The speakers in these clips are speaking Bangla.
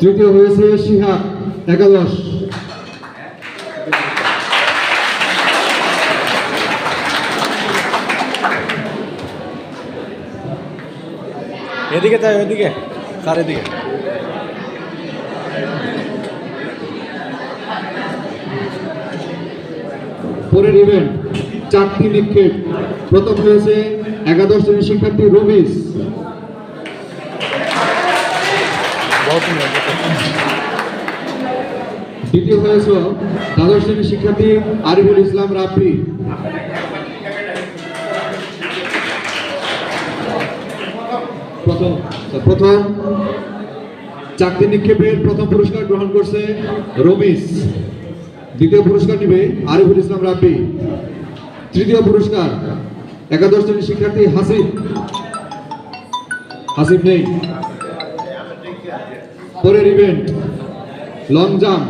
তৃতীয় হয়েছে সিহাব একাদশ। এদিকে তাই ওইদিকে। স্যার এদিকে। পরের ইভেন্ট চারটি নিক্ষেপ প্রথম হয়েছে একাদশ শ্রেণির শিক্ষার্থী রবিস। দ্বিতীয় হয়েছে দ্বাদশ শ্রেণির শিক্ষার্থী আরিফুল ইসলাম রাফি প্রথম প্রথম চাকরি নিক্ষেপের প্রথম পুরস্কার গ্রহণ করছে রমিস দ্বিতীয় পুরস্কার নিবে আরিফুল ইসলাম রাব্বি। তৃতীয় পুরস্কার, একাদশ শ্রেণির শিক্ষার্থী হাসিব। হাসিব নেই। পরের ইভেন্ট লং জাম্প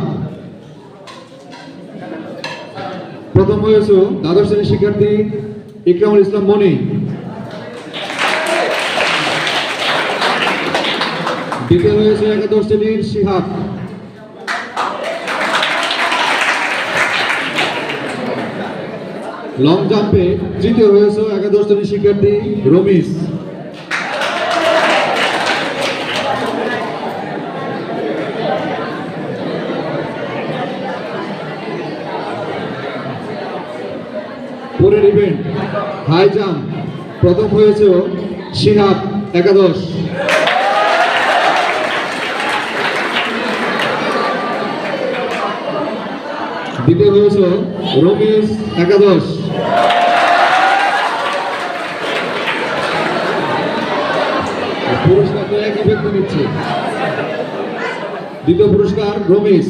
প্রথম হয়েছে দ্বাদশ শ্রেণির শিক্ষার্থী ইকরামুল ইসলাম মনি। দ্বিতীয় হয়েছে একাদশ শ্রেণির শিহাব। লং জাম্পে তৃতীয় হয়েছে একাদশ শ্রেণির শিক্ষার্থী রমিস পরের ইভেন্ট হাই জাম্প প্রথম হয়েছে শিহাব একাদশ। দ্বিতীয় হয়েছে রমেশ একাদশ। পুরস্কার একই ব্যক্তি নিচ্ছে। দ্বিতীয় পুরস্কার রমেশ।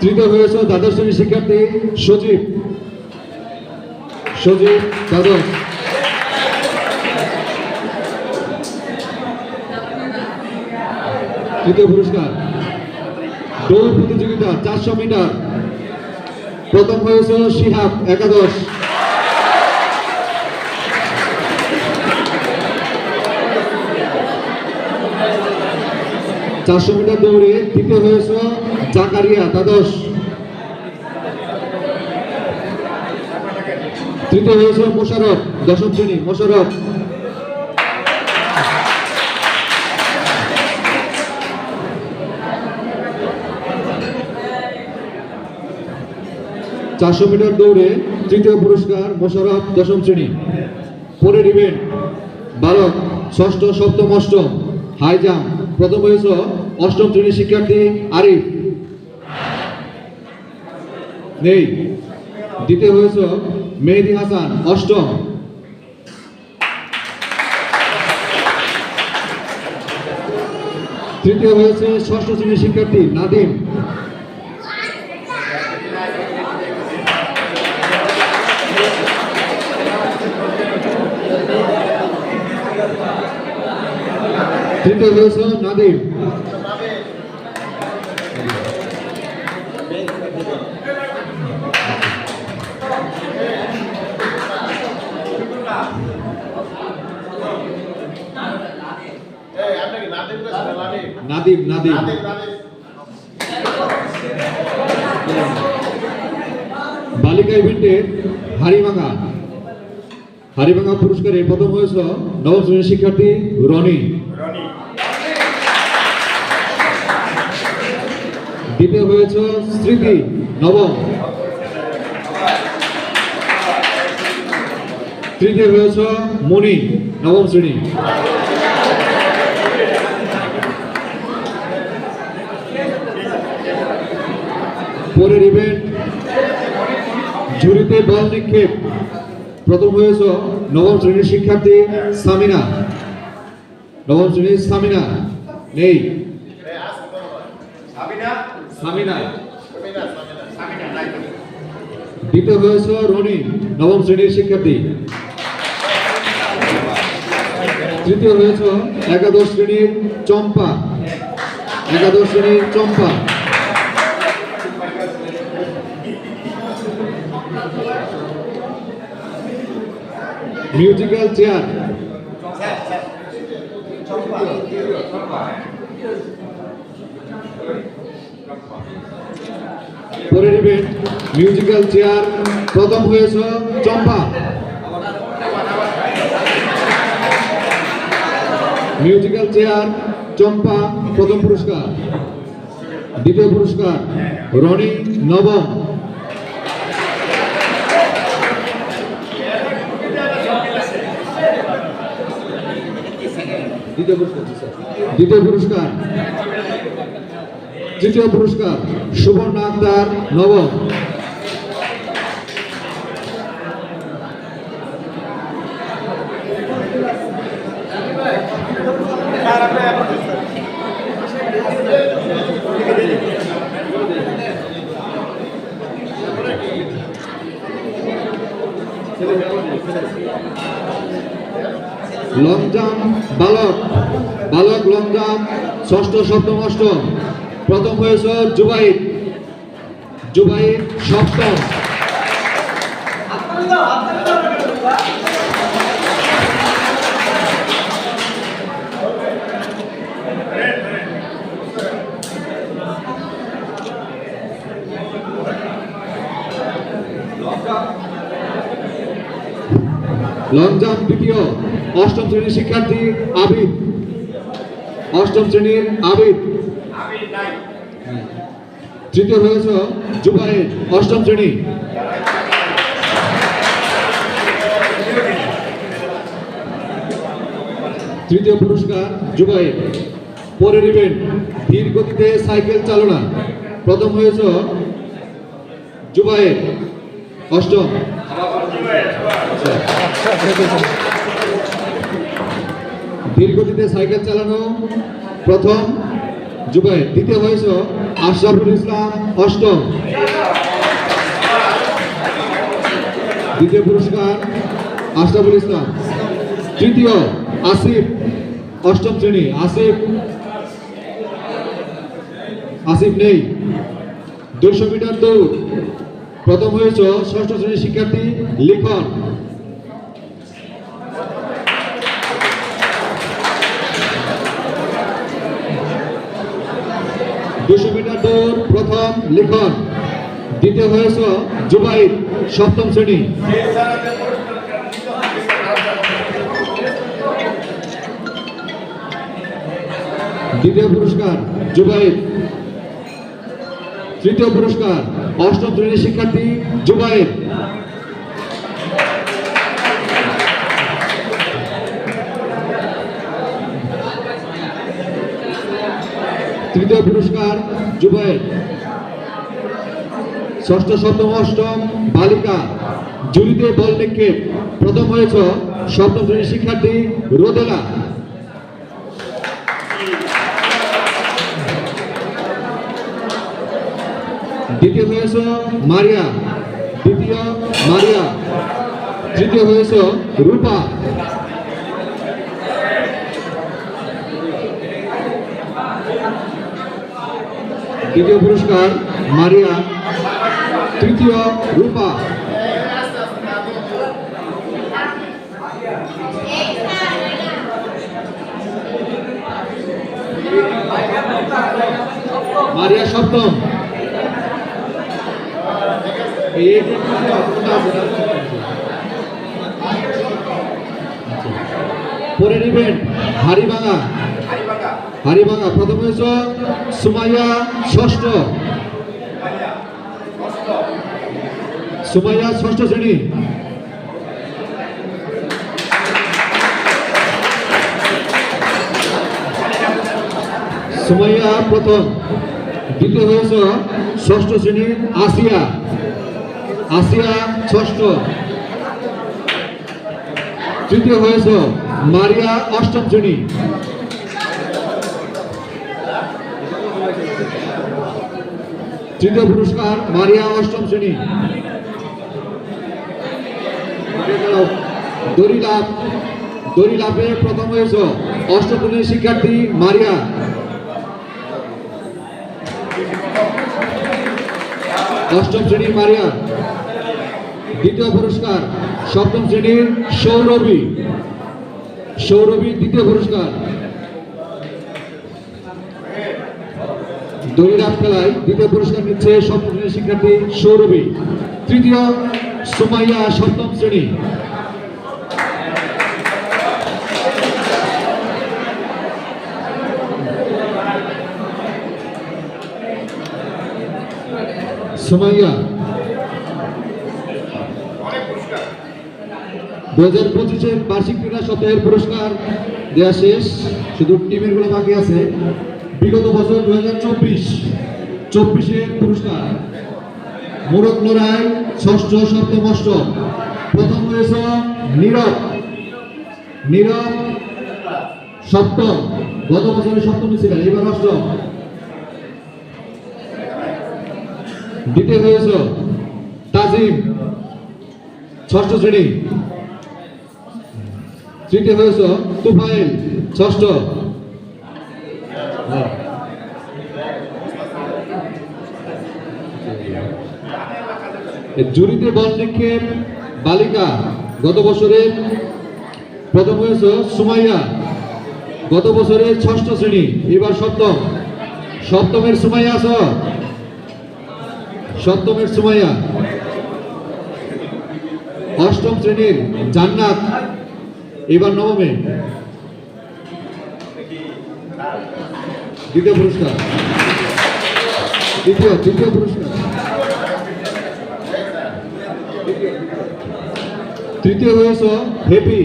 তৃতীয় হয়েছে দ্বাদশ শ্রেণির শিক্ষার্থী সজীব। সজীব দ্বাদশ। তৃতীয় পুরস্কার। দৌড় প্রতিযোগিতা চারশো মিটার। প্রথম হয়েছে শিহাব, একাদশ। চারশো মিটার দৌড়ে দ্বিতীয় হয়েছে জাকারিয়া, দ্বাদশ। তৃতীয় হয়েছে মোশারফ দশম শ্রেণি মোশারফ চারশো মিটার দৌড়ে তৃতীয় পুরস্কার মোশারফ দশম শ্রেণি। পরের ইভেন্ট বালক, ষষ্ঠ, সপ্তম, অষ্টম হাই জাম্প প্রথম হয়েছে অষ্টম শ্রেণির শিক্ষার্থী আরিফ। নেই। দ্বিতীয় হয়েছে মেহেদি হাসান, অষ্টম। তৃতীয় হয়েছে ষষ্ঠ শ্রেণির শিক্ষার্থী নাদিম। তৃতীয় হয়েছে নাদিম নাদিম নাদিম বালিকা ইভেন্টের হাড়িভাঙা। হাড়িভাঙা পুরস্কারে প্রথম হয়েছে নবম শ্রেণির শিক্ষার্থী রনি। হয়েছে স্মৃতি নবম। তৃতীয় হয়েছে মণি নবম শ্রেণি। পরের ইভেন্ট ঝুড়িতে বল নিক্ষেপ। প্রথম হয়েছে নবম শ্রেণির শিক্ষার্থী সামিনা। নবম শ্রেণির সামিনা নেই। সামিনা। দ্বিতীয় হয়েছে রনি নবম শ্রেণির শিক্ষার্থী। তৃতীয় হয়েছে একাদশ শ্রেণির চম্পা। একাদশ শ্রেণির চম্পা। Musical chair. পরের ইভেন্ট মিউজিক্যাল চেয়ার প্রথম হয়েছে চম্পা। মিউজিক্যাল চেয়ার চম্পা প্রথম পুরস্কার। দ্বিতীয় পুরস্কার রনি নবম। দ্বিতীয় পুরস্কার দ্বিতীয় পুরস্কার। তৃতীয় পুরস্কার সুবর্ণ আক্তার নবম লং জাম্প বালক। বালক লং জাম্প ষষ্ঠ সপ্তম অষ্টম। প্রথম হয়েছে জুবাইর। জুবাইর সপ্তম। লং জাম্প দ্বিতীয় অষ্টম শ্রেণির শিক্ষার্থী আবিদ। অষ্টম শ্রেণির আবিদ। তৃতীয় হয়েছে জুবাইর অষ্টম শ্রেণি। তৃতীয় পুরস্কার জুবাইর পরের ইভেন্ট ধীর গতিতে সাইকেল চালনা। প্রথম হয়েছে জুবাইর অষ্টম। ধীর গতিতে সাইকেল চালানো, প্রথম যুবাই দ্বিতীয় হয়েছে আশরাফুল ইসলাম অষ্টম। দ্বিতীয় পুরস্কার আশরাফুল ইসলাম। তৃতীয় আসিফ অষ্টম শ্রেণি। আসিফ আসিফ নেই। দুশো মিটার দৌড়। প্রথম হয়েছে ষষ্ঠ শ্রেণির শিক্ষার্থী লিখন। দৌড় প্রথম লিখন, দ্বিতীয় হয়েছে জুবাইর, সপ্তম শ্রেণি। দ্বিতীয় পুরস্কার জুবাইর। তৃতীয় পুরস্কার অষ্টম শ্রেণির শিক্ষার্থী জুবাইর। তৃতীয় পুরস্কার জুবাইর ষষ্ঠ, সপ্তম, অষ্টম বালিকা জুরিতে বল নিক্ষেপ। প্রথম হয়েছে সপ্তম শ্রেণির শিক্ষার্থী রোদেলা। দ্বিতীয় হয়েছে মারিয়া। দ্বিতীয় মারিয়া। তৃতীয় হয়েছে রূপা। দ্বিতীয় পুরস্কার মারিয়া তৃতীয় রূপা। মারিয়া সপ্তম। পরের ইভেন্ট হারিভাঙা হারিভাঙা প্রথম হয়েছে সুমাইয়া ষষ্ঠ। সুমাইয়া ষষ্ঠ শ্রেণি। সুমাইয়া প্রথম। দ্বিতীয় হয়েছে ষষ্ঠ শ্রেণির আসিয়া। আসিয়া ষষ্ঠ। তৃতীয় হয়েছে মারিয়া অষ্টম শ্রেণি। তৃতীয় পুরস্কার মারিয়া অষ্টম শ্রেণি। দড়ি লাভ লাভে প্রথম হয়েছে অষ্টম শ্রেণির শিক্ষার্থী মারিয়া। অষ্টম শ্রেণির মারিয়া। দ্বিতীয় পুরস্কার সপ্তম শ্রেণির সৌরভী। সৌরভী দ্বিতীয় পুরস্কার। দড়িরাম খেলায় দ্বিতীয় পুরস্কার নিচ্ছে সপ্তম শ্রেণির শিক্ষার্থী সৌরভী, তৃতীয় সুমাইয়া সপ্তম শ্রেণি। সুমাইয়া দু হাজার পঁচিশের বার্ষিক ক্রীড়া সপ্তাহের পুরস্কার দেওয়া শেষ, শুধু টিমেরগুলো বাকি আছে। বিগত বছর দু হাজার চব্বিশ চব্বিশের পুরস্কার। মোরক লড়াই ষষ্ঠ সপ্তম অষ্টম। প্রথম হয়েছে নীরব। নীরব সপ্তম। গত বছরের সপ্তম ছিলেন, এবার অষ্টম। দ্বিতীয় হয়েছে তাজিম, ষষ্ঠ শ্রেণি। তৃতীয় হয়েছে তুফাইল, ষষ্ঠ। জুরিতে বল নিক্ষেপ বালিকা। গত বছরে প্রথম হয়েছে সুমাইয়া। গত বছরে ষষ্ঠ শ্রেণি, এবার সপ্তম। সপ্তমের সুমাইয়া আছ। সপ্তমের সুমাইয়া। অষ্টম শ্রেণির জান্নাত, এবার নবমে। দ্বিতীয় পুরস্কার। দ্বিতীয় দ্বিতীয় পুরস্কার। তৃতীয় হয়েছ হেপি।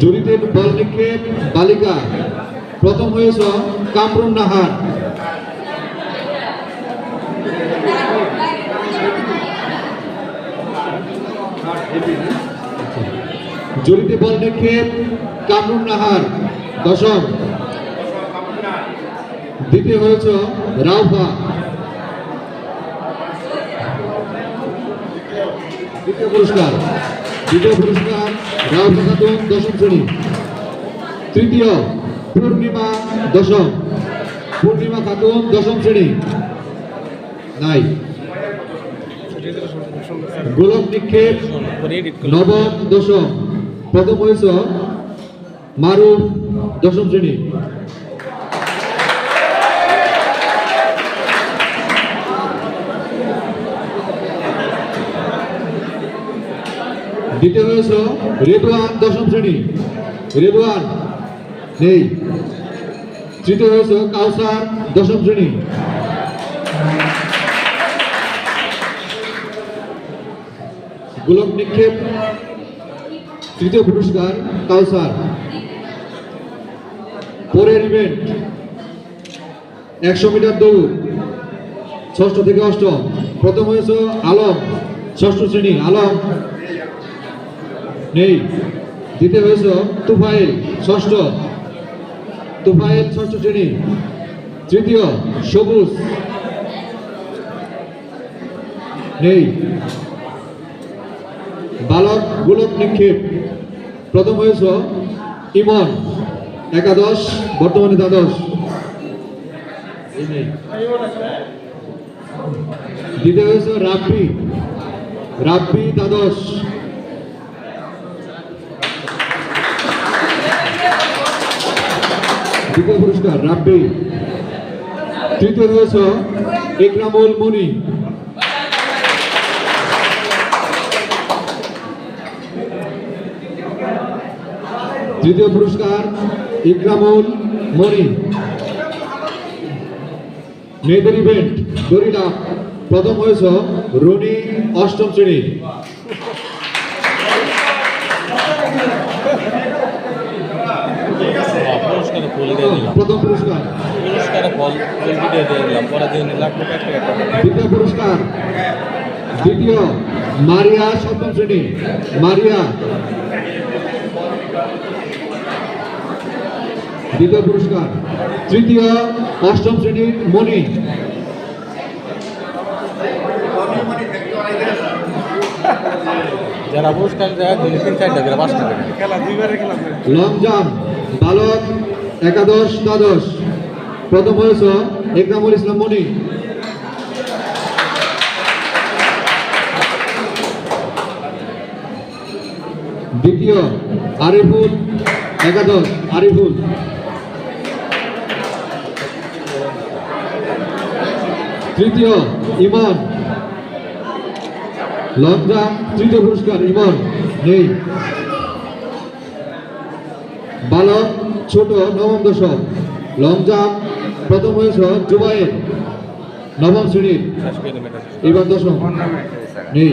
জুরিতে বল নিক্ষেপ বালিকা। প্রথম হয়েছ কামরুন নাহার। জড়িতে বল নিক্ষেপ কামরুন নাহার। দশম। দ্বিতীয় হয়েছে রাউফা। দ্বিতীয় পুরস্কার। দ্বিতীয় পুরস্কার রাউফা খাতুন দশম শ্রেণি। তৃতীয় পূর্ণিমা দশম। পূর্ণিমা খাতুন দশম শ্রেণি। নাই। গোলক নিক্ষেপ নবম দশম। প্রথম হয়েছ মারুফ দশম শ্রেণি। দ্বিতীয় হয়েছ রেদওয়ান দশম শ্রেণি। রেদওয়ান, নেই। তৃতীয় হয়েছ কাউসার দশম শ্রেণি। গোলক নিক্ষেপ, তৃতীয় পুরস্কার কাউসার। পরের ইভেন্ট একশো মিটার দৌড়, ষষ্ঠ থেকে অষ্টম। প্রথম হয়েছে আলম, ষষ্ঠ শ্রেণি, আলম। নেই। দ্বিতীয় হয়েছে তুফাইল, ষষ্ঠ। তুফাইল, ষষ্ঠ শ্রেণি। তৃতীয়, সবুজ। নেই। বালক, গোলক নিক্ষেপ। প্রথম হয়েছ ইমন, একাদশ, বর্তমানে দ্বাদশ। দ্বিতীয় হয়েছে রাব্বি। রাব্বি, দ্বাদশ। দ্বিতীয় পুরস্কার, রাব্বি। তৃতীয় হয়েছে ইকরামুল মনি। তৃতীয় পুরস্কার, ইকরামুল মনি। মেয়েদের ইভেন্ট দড়িলা প্রথম হয়েছ রনি অষ্টম শ্রেণি। ফুল দিয়ে দিলাম। প্রথম পুরস্কার। ফুল দিয়ে দিয়ে দিলাম। পরে দিয়ে নিলাম দ্বিতীয় পুরস্কার। দ্বিতীয় মারিয়া সপ্তম শ্রেণি। মারিয়া। দ্বিতীয় পুরস্কার। তৃতীয় অষ্টম শ্রেণির মণি। যারা পুরস্কার দেয় দুই তিন চারটা করে পাঁচটা লং জাম্প বালক একাদশ দ্বাদশ। প্রথম হয়েছ একরামুল ইসলাম মণি দ্বিতীয় আরিফুল, একাদশ আরিফুল। তৃতীয় ইমন। লং জাম্প তৃতীয় পুরস্কার ইমন, নেই। বালক ছোট নবম দশম লং জাম্প প্রথম হয়েছে জুবাইয়ের নবম শ্রেণির। এবার দশম। নেই।